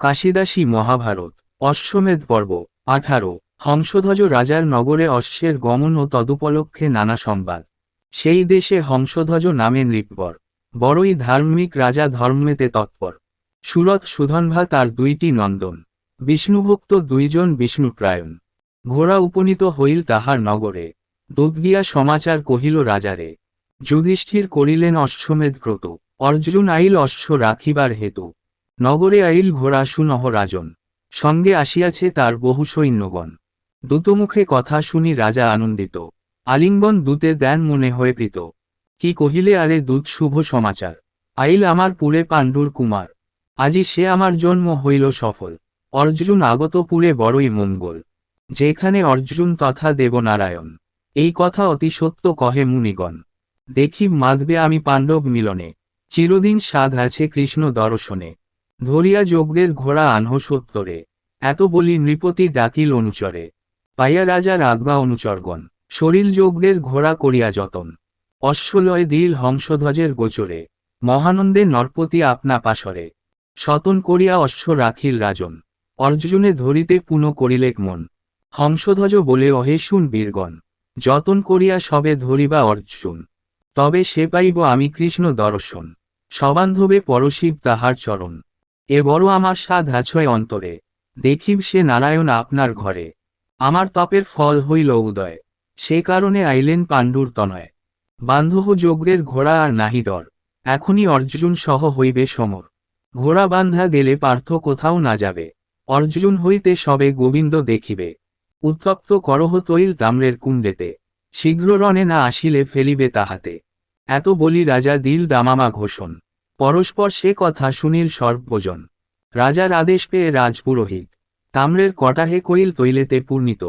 কাশিদাসী মহাভারত, অশ্বমেধ পর্ব, আঠারো, হংসধ্বজ রাজার নগরে অশ্বের গমন ও তদুপলক্ষে নানা সংবাদ। সেই দেশে হংসধ্বজ নামে নৃপবর বড়ই ধার্মিক রাজা ধর্মেতে তৎপর। সুরত সুধনভা তার দুইটি নন্দন, বিষ্ণুভুক্ত দুইজন বিষ্ণুপ্রায়ণ। ঘোড়া উপনীত হইল তাহার নগরে দুধ গিয়া সমাচার কহিল, রাজারে, যুধিষ্ঠির করিলেন অশ্বমেধ ক্রত অর্জুন আইল অশ্ব রাখিবার হেতু। নগরে আইল ঘোড়া সুনহ রাজন। সঙ্গে আসিয়াছে তার বহু সৈন্যগণ। দূতমুখে কথা শুনি রাজা আনন্দিত। আলিঙ্গন দূতে দেন মনে হয়ে প্রীত। কি কহিলে আরে দূত, শুভ সমাচার। আইল আমার পুরে পাণ্ডুর কুমার। আজি সে আমার জন্ম হইল সফল। অর্জুন আগত পুরে বড়ই মঙ্গল। যেখানে অর্জুন তথা দেবনারায়ণ। এই কথা অতি সত্য কহে মুনিগণ। দেখি মাধবে আমি পাণ্ডব মিলনে। চিরদিন সাধ আছে কৃষ্ণ দর্শনে। ধরিয়া যজ্ঞের ঘোড়া আনহ সত্তরে। এত বলি নৃপতি ডাকিল অনুচরে। পাইয়া রাজার আজ্ঞা অনুচরগণ, শরীর যজ্ঞের ঘোড়া করিয়া যতন। অশ্বলয় দিল হংসধ্বজের গোচরে। মহানন্দে নরপতি আপনা পাশরে। সতন করিয়া অশ্ব রাখিল রাজন। অর্জুনে ধরিতে পুন করিলেক মন। হংসধ্বজ বলে, অহে শুন বীরগণ, যতন করিয়া সবে ধরিবা অর্জুন। তবে সে পাইব আমি কৃষ্ণ দর্শন। সবান্ধবে পরশিব তাহার চরণ। এ বড় আমার সাধ আছয় অন্তরে। দেখিব সে নারায়ণ আপনার ঘরে। আমার তপের ফল হইল উদয়। সে কারণে আইলেন পাণ্ডুর তনয়। বান্ধব যজ্ঞের ঘোড়া আর নাহি ডর। এখনই অর্জুন সহ হইবে সমর। ঘোড়া বান্ধা গেলে পার্থ কোথাও না যাবে। অর্জুন হইতে সবে গোবিন্দ দেখিবে। উত্তপ্ত করহ তৈল তাম্রের কুণ্ডেতে। শীঘ্র রণে না আসিলে ফেলিবে তাহাতে। এত বলি রাজা দিল দামামা ঘোষণ। পরস্পর সে কথা শুনিল সর্বজন। রাজার আদেশ পেয়ে রাজপুরোহিত। তাম্রের কটাহে কইল তৈলেতে পূর্ণিত।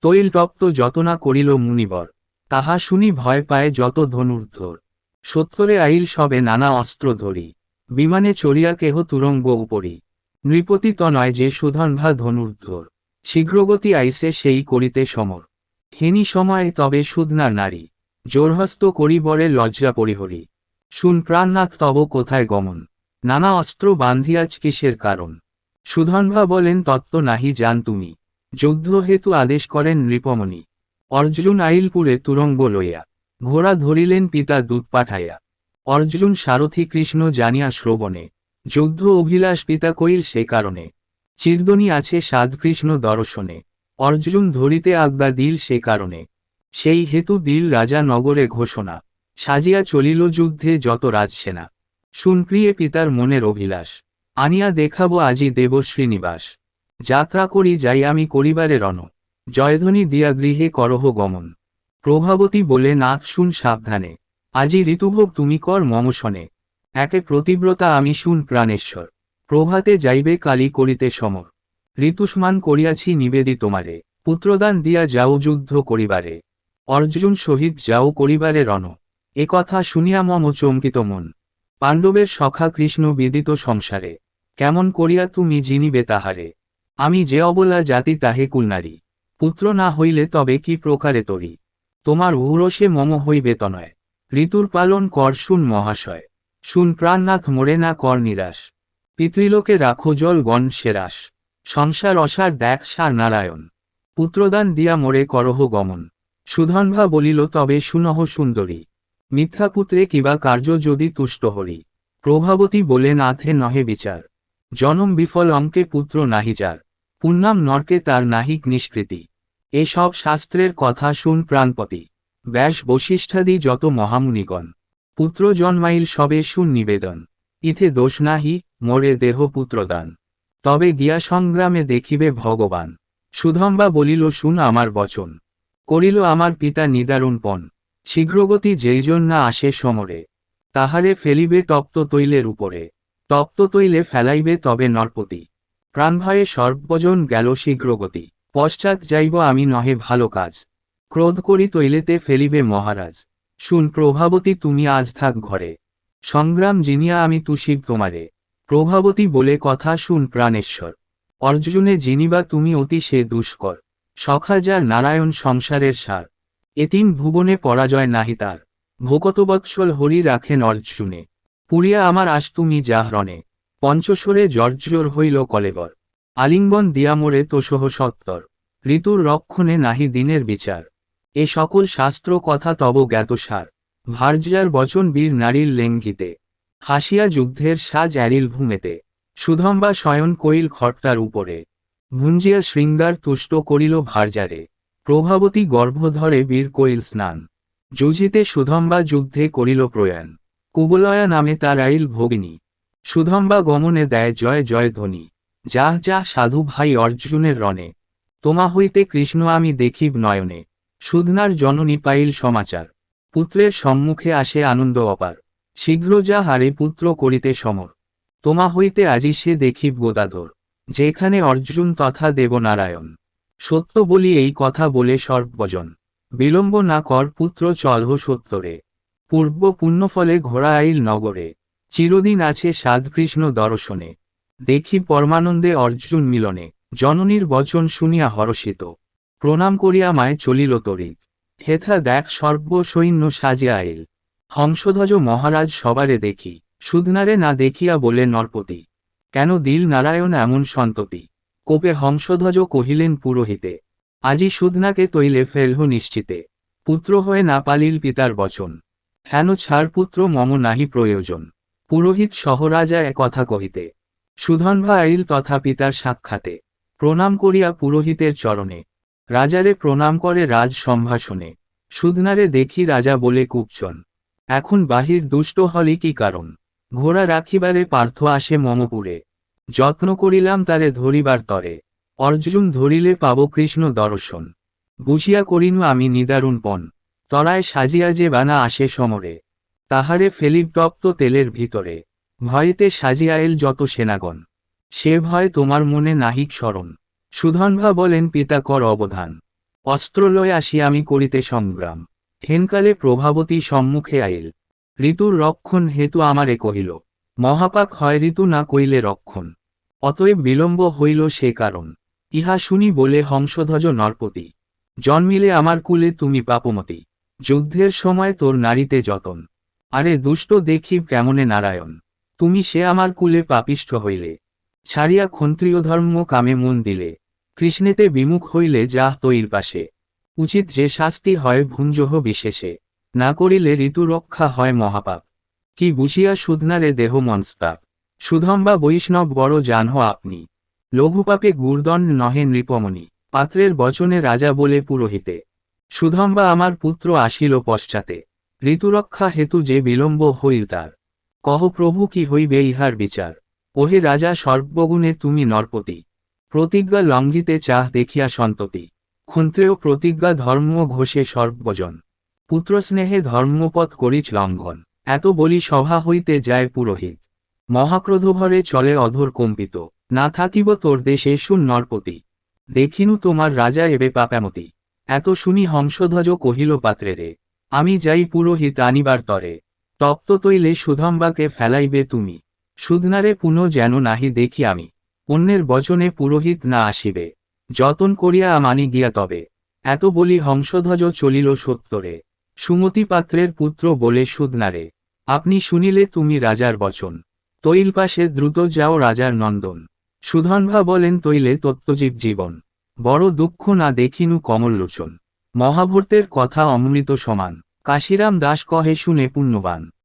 তৈল তপ্ত যতনা করিল মুনিবর। তাহা শুনি ভয় পায় যত ধনুর্ধর। সত্তরে আইল সবে নানা অস্ত্র ধরি। বিমানে চড়িয়া কেহ তুরঙ্গ উপরি। নৃপতি তনয় যে সুধনভা ধনুর্ধর। শীঘ্রগতি আইসে সেই করিতে সমর। হেনি সময়ে তবে সুদনার নারী। জোরহস্ত করিবরে লজ্জা পরিহরি। শুন প্রাণনাথ, তব কোথায় গমন? নানা অস্ত্র বান্ধিয়াজ কিসের কারণ? সুধনভা বলেন, তত্ত্ব নাহি, জান তুমি। যুদ্ধ হেতু আদেশ করেন নৃপমণি। অর্জুন আইলপুরে তুরঙ্গ লইয়া। ঘোড়া ধরিলেন পিতা দূত পাঠাইয়া। অর্জুন সারথী কৃষ্ণ জানিয়া শ্রবণে। যুদ্ধ অভিলাষ পিতা কইল, সে কারণে। চিরদনি আছে সাধ কৃষ্ণ দর্শনে। অর্জুন ধরিতে আজ্ঞা দিল, সে কারণে। সেই হেতু দিল রাজা নগরে ঘোষণা। সাজিয়া চলিল যুদ্ধে যত রাজসেনা। শুনপ্রিয়ে পিতার মনের অভিলাষ, আনিয়া দেখাবো আজি দেব শ্রীনিবাস যাত্রা করি যাই আমি করিবারে রণ, জয়ধ্বনি দিয়া গৃহে করহ গমন। প্রভাবতী বলে, নাথ, শুন সাবধানে, আজি ঋতুভোগ তুমি কর মমসনে একে প্রতিব্রতা আমি শুন প্রাণেশ্বর, প্রভাতে যাইবে কালী করিতে সমর। ঋতুষ্মান করিয়াছি নিবেদি তোমারে, পুত্রদান দিয়া যাও যুদ্ধ করিবারে। অর্জুন সহিত যাও করিবারে রণ। এ কথা শুনিয়া মম চমকিত মন। পাণ্ডবের সখা কৃষ্ণ বিদিত সংসারে, কেমন করিয়া তুমি জিনিবে তাহারে? আমি যে অবলা জাতি তাহে কুলনারী। পুত্র না হইলে তবে কি প্রকারে তরি? তোমার উরসে মম হইবে তনয়। ঋতুর পালন কর শুন মহাশয়। শুন প্রাণনাথ মোরে না কর নিরাশ। পিতৃলোকে রাখো জল গণ সেরাস সংসার অসার দেখ সার নারায়ণ। পুত্রদান দিয়া মোরে করহ গমন। সুধনভা বলিল, তবে সুনহ সুন্দরী। মিথ্যাপুত্রে কিবা কার্য যদি তুষ্ট হরি। প্রভাবতী বলে নাথে নহে বিচার। জনম বিফল অঙ্কে পুত্র নাহি যার। পুণ্যাম নরকে তার নাহিক নিষ্কৃতি। এসব শাস্ত্রের কথা শুন প্রাণপতি। ব্যাস বশিষ্ঠাদি যত মহামুনিগণ। পুত্র জন্মাইল সবে শুন নিবেদন। ইথে দোষ নাহি, মোরে দেহ পুত্রদান। তবে গিয়া সংগ্রামে দেখিবে ভগবান। সুধম্বা বলিল, শুন আমার বচন। করিল আমার পিতা নিদারুণ পণ। শীঘ্রগতি যেইজন না আসে সমরে, তাহারে ফেলিবে তপ্ত তৈলের উপরে। তপ্ত তৈলে ফেলাইবে তবে নরপতি। প্রাণভয়ে সর্বজন গেল শীঘ্রগতি। পশ্চাৎ যাইব আমি নহে ভালো কাজ। ক্রোধ করি তৈলেতে ফেলিবে মহারাজ। শুন প্রভাবতী তুমি আজ থাক ঘরে। সংগ্রাম জিনিয়া আমি তুষিব তোমারে। প্রভাবতী বলে কথা শুন প্রাণেশ্বর। অর্জুনে জিনিবা তুমি অতি সে দুষ্কর। সখা যার নারায়ণ সংসারের সার। এতিন ভুবনে পরাজয় নাহি তার। ভোকতবৎসল হরি রাখেন অর্জুনে পুরিয়া আমার আস তুমি যাহরণে পঞ্চস্বরে জর্জর হইল কলেবর। আলিঙ্গন দিয়া মোরে তোষহ সত্তর। ঋতুর রক্ষণে নাহি দিনের বিচার। এ সকল শাস্ত্র কথা তব জ্ঞাতসার ভার্যার বচন বীর নারীর লেঙ্গিতে। হাসিয়া যুদ্ধের সাজ অ্যারিল ভূমেতে। সুধম্বা শয়ন কইল খট্টার উপরে। ভুঞ্জিয়া শৃঙ্গার তুষ্ট করিল ভার্যারে প্রভাবতী গর্ভধরে বীর কইল স্নান। যুজিতে সুধম্বা যুদ্ধে করিল প্রয়াণ। কুবলয়া নামে তার আইল ভগিনী। সুধম্বা গমনে দেয় জয় জয় ধ্বনি। যাহ যাহ, সাধু ভাই অর্জুনের রণে। তোমা হইতে কৃষ্ণ আমি দেখিব নয়নে। সুধনার জননী পাইল সমাচার। পুত্রের সম্মুখে আসে আনন্দ অপার। শীঘ্র যা হারে পুত্র করিতে সমর। তোমা হইতে আজি সে দেখিব গোদাধর। যেখানে অর্জুন তথা দেবনারায়ণ। সত্য বলি এই কথা বলে সর্বজন। বিলম্ব না কর পুত্র চলহ সত্তরে পূর্ব পুণ্যফলে ঘোড়া আইল নগরে। চিরদিন আছে সাধকৃষ্ণ দর্শনে। দেখি পরমানন্দে অর্জুন মিলনে। জননীর বচন শুনিয়া হরষিত। প্রণাম করিয়া মায় চলিল তরিত হেথা দেখ সর্বসৈন্য সাজে আইল। হংসধ্বজ মহারাজ সবারে দেখি। সুধনারে না দেখিয়া বলে নরপতি। কেন দিল নারায়ণ এমন সন্ততি? কোপে হংসধ্বজ কহিলেন পুরোহিতে, আজি সুধনাকে তৈলে ফেলহ নিশ্চিতে, পুত্র হয়ে না পালিল পিতার বচন। হেন ছাড় পুত্র মম নাহি প্রয়োজন। পুরোহিত সহরাজা এ কথা কহিতে, সুধনভা আইল তথা পিতার সাক্ষাতে। প্রণাম করিয়া পুরোহিতের চরণে। রাজারে প্রণাম করে রাজ সম্ভাষণে। সুধনারে দেখি রাজা বলে কুপচন। এখন বাহির দুষ্ট হলে কি কারণ? ঘোড়া রাখিবারে পার্থ আসে মমপুরে। যত্ন করিলাম তারে ধরিবার তরে। অর্জুন ধরিলে পাব কৃষ্ণ দর্শন। বুঝিয়া করিনু আমি নিদারুণ পণ তরায় সাজিয়া যে বানা আসে সমরে। তাহারে ফেলিব তপ্ত তেলের ভিতরে। ভয়েতে সাজিয়া এল যত সেনাগণ। সে ভয় তোমার মনে নাহিক স্মরণ। সুধনভা বলেন, পিতা, কর অবধান। অস্ত্র লয় আসি আমি করিতে সংগ্রাম। হেনকালে প্রভাবতী সম্মুখে আইল। ঋতুর রক্ষণ হেতু আমারে কহিল। মহাপাক হয় ঋতু না কইলে রক্ষণ। অতএব বিলম্ব হইল সে কারণ। ইহা শুনি বলে হংসধ্বজ নরপতি, জন্মিলে আমার কুলে তুমি পাপমতি, যুদ্ধের সময় তোর নারীতে যতন। আরে দুষ্ট দেখিব কেমনে নারায়ণ, তুমি সে আমার কুলে পাপিষ্ঠ হইলে। ছাড়িয়া ক্ষত্রিয় ধর্ম কামে মন দিলে, কৃষ্ণেতে বিমুখ হইলে যাহ তৈর পাশে। উচিত যে শাস্তি হয় ভুঞ্জহ বিশেষে, না করিলে ঋতু রক্ষা হয় মহাপাপ। কি বুঝিয়া সুধনারে দেহ মনস্তাপ। সুধম্বা বৈষ্ণব বড় জানহ আপনি। লঘুপাপে গুরদণ্ড নহে নৃপমণি। পাত্রের বচনে রাজা বলে পুরোহিতে। সুধম্বা আমার পুত্র আসিল পশ্চাতে। ঋতুরক্ষা হেতু যে বিলম্ব হইল তার। কহ প্রভু কি হইবে ইহার বিচার? ওহে রাজা সর্বগুণে তুমি নরপতি। প্রতিজ্ঞা লঙ্ঘিতে চাহ দেখিয়া সন্ততি। ক্ষন্ত্রেয় প্রতিজ্ঞা ধর্ম ঘোষে সর্বজন। পুত্রস্নেহে ধর্মপথ করিচ লঙ্ঘন। এত বলি সভা হইতে যায় পুরোহিত। মহাক্রোধভরে চলে অধর কম্পিত। না থাকিব তোর দেশে শুন নরপতি দেখিনু তোমার রাজা এবে পাপ্যামতি এত শুনি হংসধ্বজ কহিল পাত্রে রে, আমি যাই পুরোহিত আনিবার তরে। তপ্ত তৈলে সুধম্বাকে ফেলাইবে তুমি। সুধনারে পুনঃ যেন নাহি দেখি আমি। অন্যের বচনে পুরোহিত না আসিবে। যতন করিয়া মানি গিয়া তবে। এত বলি হংসধ্বজ চলিল সত্তরে সুমতি পাত্রের পুত্র বলে সুধনারে আপনি শুনিলে তুমি রাজার বচন। তৈল পাশে দ্রুত যাও রাজার নন্দন। সুধনভা বলেন, তৈলে তত্ত্বজীব জীবন। বড় দুঃখ না দেখিনু কমললোচন মহাভূর্তের কথা অমৃত সমান। কাশিরাম দাস কহে শুনে পুণ্যবান।